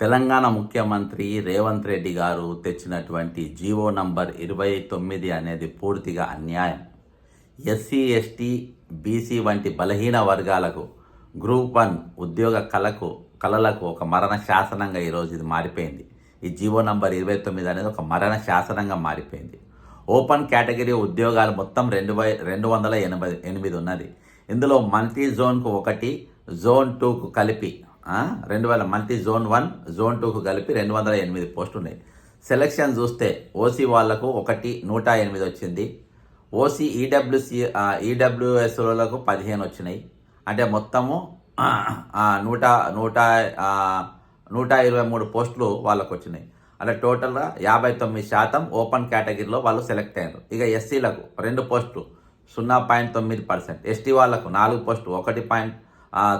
తెలంగాణ ముఖ్యమంత్రి రేవంత్ రెడ్డి గారు తెచ్చినటువంటి జీవో నంబర్ ఇరవై తొమ్మిది అనేది పూర్తిగా అన్యాయం. ఎస్సీ ఎస్టీ బీసీ వంటి బలహీన వర్గాలకు గ్రూప్ వన్ ఉద్యోగ కళకు కళలకు ఒక మరణ శాసనంగా ఈరోజు ఇది మారిపోయింది. ఈ జీవో నంబర్ ఇరవై తొమ్మిది అనేది ఒక మరణ శాసనంగా మారిపోయింది. ఓపెన్ కేటగిరీ ఉద్యోగాలు మొత్తం రెండు వై రెండు వందల ఎనభై ఎనిమిది ఉన్నది. ఇందులో మల్టీ జోన్కు ఒకటి జోన్ టూకు కలిపి రెండు వేల మల్టీ జోన్ వన్ జోన్ టూకు కలిపి రెండు వందల ఎనిమిది పోస్టులు ఉన్నాయి సెలక్షన్ చూస్తే ఓసీ వాళ్ళకు ఒకటి నూట ఎనిమిది వచ్చింది. ఓసీ ఈడబ్ల్యూసి ఈడబ్ల్యూఎస్లకు పదిహేను వచ్చినాయి. అంటే మొత్తము నూట నూట నూట ఇరవై మూడు పోస్టులు వాళ్ళకు వచ్చినాయి. అంటే టోటల్గా యాభై తొమ్మిది శాతం ఓపెన్ కేటగిరీలో వాళ్ళు సెలెక్ట్ అయ్యారు. ఇక ఎస్సీలకు రెండు పోస్టులు సున్నా పాయింట్ తొమ్మిది పర్సెంట్ ఎస్టీ వాళ్ళకు నాలుగు పోస్టులు ఒకటి పాయింట్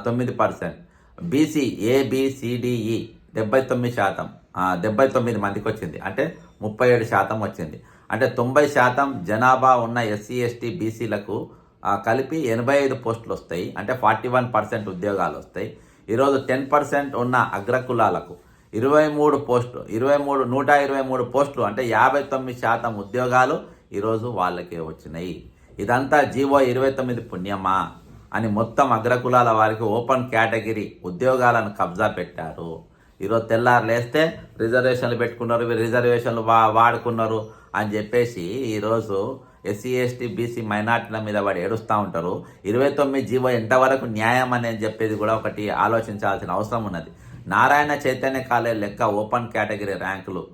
తొమ్మిది పర్సెంట్ బీసీ ఏబిసిడిఈ e. డెబ్బై తొమ్మిది శాతం. డెబ్బై తొమ్మిది మందికి వచ్చింది. అంటే ముప్పై ఏడు శాతం వచ్చింది. అంటే తొంభై శాతం జనాభా ఉన్న ఎస్సీ ఎస్టీ బీసీలకు కలిపి ఎనభై ఐదు పోస్టులు వస్తాయి. అంటే ఫార్టీ వన్ పర్సెంట్ ఉద్యోగాలు వస్తాయి. ఈరోజు టెన్ పర్సెంట్ ఉన్న అగ్రకులాలకు ఇరవై మూడు పోస్టులు ఇరవై మూడు నూట ఇరవై మూడు పోస్టులు అంటే యాభై తొమ్మిది శాతం ఉద్యోగాలు ఈరోజు వాళ్ళకే వచ్చినాయి. ఇదంతా జీవో ఇరవై తొమ్మిది పుణ్యమా? అని మొత్తం అగ్రకులాల వారికి ఓపెన్ కేటగిరీ ఉద్యోగాలను కబ్జా పెట్టారు. ఈరోజు తెల్లారు లేస్తే రిజర్వేషన్లు పెట్టుకున్నారు వీరు రిజర్వేషన్లు వా వాడుకున్నారు అని చెప్పేసి ఈరోజు ఎస్సీ ఎస్టీ బీసీ మైనార్టీల మీద వాడు ఏడుస్తూ ఉంటారు. ఇరవై తొమ్మిది జీవో ఎంతవరకు న్యాయం అనేది చెప్పేది కూడా ఒకటి ఆలోచించాల్సిన అవసరం ఉన్నది. నారాయణ చైతన్య కాలేజ్ లెక్క ఓపెన్ కేటగిరీ ర్యాంకులు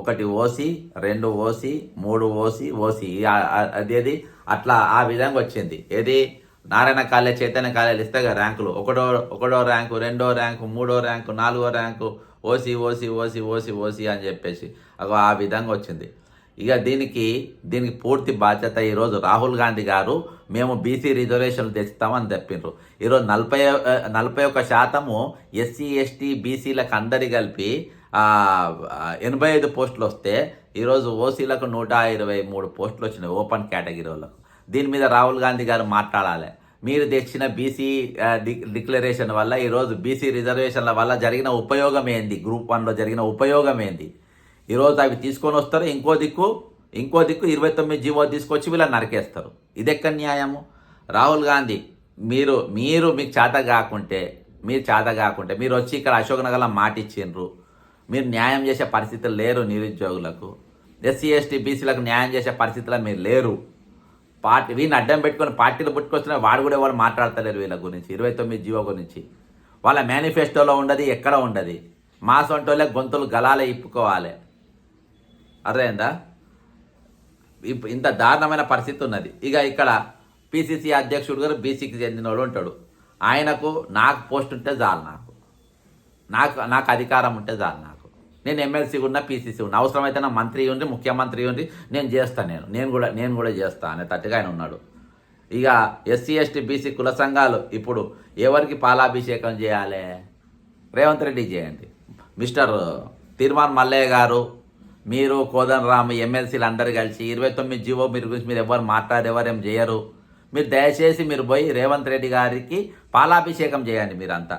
ఒకటి ఓసి రెండు ఓసి మూడు ఓసి ఓసి. అదేది అట్లా ఆ విధంగా వచ్చింది. ఏది? నారాయణ కాలేజ్ చైతన్య కాలేజ్ ఇస్తే ర్యాంకులు. ఒకటో ఒకటో ర్యాంకు రెండో ర్యాంకు మూడో ర్యాంకు నాలుగో rank OC OC OC OC OC అని చెప్పేసి అగో ఆ విధంగా వచ్చింది. ఇక దీనికి దీనికి పూర్తి బాధ్యత ఈరోజు రాహుల్ గాంధీ గారు మేము బీసీ రిజర్వేషన్లు తెస్తామని చెప్పిండ్రు ఈరోజు నలభై నలభై ఒక్క శాతము ఎస్సీ ఎస్టీ బీసీలకు అందరి కలిపి ఎనభై ఐదు పోస్టులు వస్తే ఈరోజు ఓసీలకు నూట ఇరవై మూడు పోస్టులు వచ్చినాయి ఓపెన్ కేటగిరీ వాళ్ళకు. దీని మీద రాహుల్ గాంధీ గారు మాట్లాడాలి. మీరు తెచ్చిన బీసీ డిక్లరేషన్ వల్ల ఈరోజు బీసీ రిజర్వేషన్ల వల్ల జరిగిన ఉపయోగం ఏంది? గ్రూప్ వన్లో జరిగిన ఉపయోగం ఏంది? ఈరోజు అవి తీసుకొని వస్తారు ఇంకో దిక్కు ఇంకో దిక్కు ఇరవై తొమ్మిది జీవో తీసుకొచ్చి వీళ్ళని నరికేస్తారు. ఇదెక్క న్యాయము? రాహుల్ గాంధీ మీరు మీరు మీకు చేత కాకుంటే మీరు చేత కాకుంటే మీరు వచ్చి ఇక్కడ అశోక్ నగర్లో మాట ఇచ్చిండ్రు. మీరు న్యాయం చేసే పరిస్థితులు లేరు నిరుద్యోగులకు. ఎస్సీ ఎస్టీ బీసీలకు న్యాయం చేసే పరిస్థితులు మీరు లేరు. పార్టీ వీళ్ళని అడ్డం పెట్టుకొని పార్టీలు పుట్టుకొస్తున్న వాడు కూడా వాళ్ళు మాట్లాడతలేరు వీళ్ళ గురించి. ఇరవై తొమ్మిది జీవో గురించి. వాళ్ళ మేనిఫెస్టోలో ఉండదు ఎక్కడ ఉండదు. మా సొంటోళ్ళే గొంతులు గలాలే ఇప్పుకోవాలి. అర్థమైందా? ఇంత దారుణమైన పరిస్థితి ఉన్నది. ఇక ఇక్కడ పిసిసి అధ్యక్షుడు గారు బీసీకి చెందినోడు ఉంటాడు. ఆయనకు నాకు పోస్ట్ ఉంటే చాలు నాకు. నాకు నాకు అధికారం ఉంటే చాలు నాకు. నేను ఎమ్మెల్సీ ఉన్నా పీసీసీ ఉన్నా అవసరమైతే నా మంత్రి ఉండి ముఖ్యమంత్రి ఉండి నేను చేస్తాను నేను. నేను కూడా నేను కూడా చేస్తాను అనే తట్టుగా ఆయన ఉన్నాడు. ఇక ఎస్సీ ఎస్టీ బీసీ కుల సంఘాలు ఇప్పుడు ఎవరికి పాలాభిషేకం చేయాలి? రేవంత్ రెడ్డి చేయండి. మిస్టర్ తీర్మాన్ మల్లయ్య గారు మీరు కోదన్ ఎమ్మెల్సీలు అందరు కలిసి ఇరవై తొమ్మిది జీవో మీరు గురించి మీరు ఎవరు మాట్లాడరు ఎవరు ఏం చేయరు. మీరు దయచేసి మీరు పోయి రేవంత్ రెడ్డి గారికి పాలాభిషేకం చేయండి మీరంతా.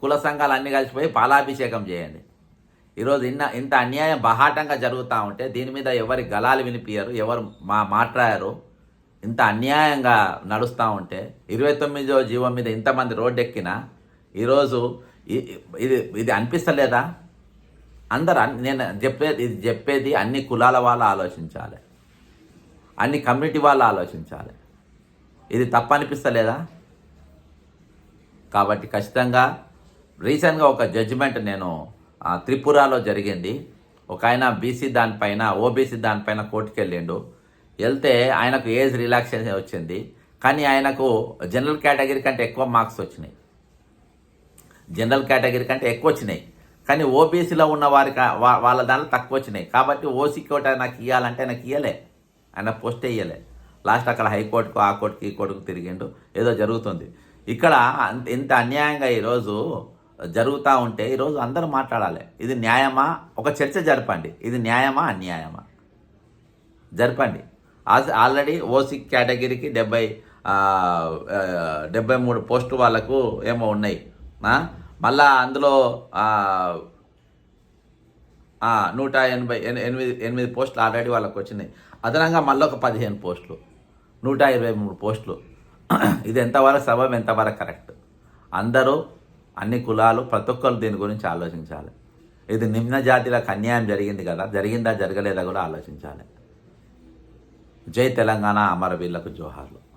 కుల సంఘాలు అన్నీ కలిసిపోయి పాలాభిషేకం చేయండి. ఈరోజు ఇన్న ఇంత అన్యాయం బహాటంగా జరుగుతూ ఉంటే దీని మీద ఎవరి గలాలు వినిపించరు ఎవరు మా మాట్లాడారు. ఇంత అన్యాయంగా నడుస్తూ ఉంటే ఇరవై తొమ్మిదో జీవం మీద ఇంతమంది రోడ్డెక్కినా ఈరోజు ఇది ఇది అనిపిస్తలేదా? అందరు నేను చెప్పేది ఇది చెప్పేది అన్ని కులాల వాళ్ళు ఆలోచించాలి. అన్ని కమ్యూనిటీ వాళ్ళు ఆలోచించాలి. ఇది తప్పు అనిపిస్తలేదా కాబట్టి ఖచ్చితంగా రీసెంట్గా ఒక జడ్జిమెంట్ నేను త్రిపురలో జరిగింది. ఒక ఆయన బీసీ దానిపైన ఓబీసీ దానిపైన కోర్టుకు వెళ్ళిండు వెళ్తే ఆయనకు ఏజ్ రిలాక్సేషన్ వచ్చింది. కానీ ఆయనకు జనరల్ కేటగిరీ కంటే ఎక్కువ మార్క్స్ వచ్చినాయి. జనరల్ కేటగిరీ కంటే ఎక్కువ వచ్చినాయి. కానీ ఓబీసీలో ఉన్న వారికి వాళ్ళ దాంట్లో తక్కువ వచ్చినాయి. కాబట్టి ఓసీ కోట నాకు ఇవ్వాలంటే నాకు ఇవ్వలే ఆయన పోస్ట్ ఇవ్వలే లాస్ట్ అక్కడ హైకోర్టుకు ఆ కోర్టుకి ఈ కోర్టుకు తిరిగిండు. ఏదో జరుగుతుంది. ఇక్కడ అంత- ఇంత అన్యాయంగా ఈరోజు జరుగుతూ ఉంటే ఈరోజు అందరూ మాట్లాడాలి. ఇది న్యాయమా? ఒక చర్చ జరపండి. ఇది న్యాయమా? అన్యాయమా? జరపండి. ఆల్రెడీ ఓసీ కేటగిరీకి డెబ్బై డెబ్బై మూడు పోస్టు వాళ్ళకు ఏమో ఉన్నాయి. మళ్ళా అందులో నూట ఎనభై ఎనిమిది ఎనిమిది పోస్టులు ఆల్రెడీ వాళ్ళకి వచ్చినాయి. అదనంగా మళ్ళీ ఒక పదిహేను పోస్టులు. నూట ఇరవై మూడు పోస్టులు. ఇది ఎంతవరకు సబబ్ ఎంతవరకు కరెక్ట్? అందరూ అన్ని కులాలు ప్రతి ఒక్కరు దీని గురించి ఆలోచించాలి. ఇది నిమ్న జాతిలకు అన్యాయం జరిగింది కదా జరిగిందా జరగలేదా కూడా ఆలోచించాలి. జై తెలంగాణ అమరవీళ్ళకు జోహార్లు.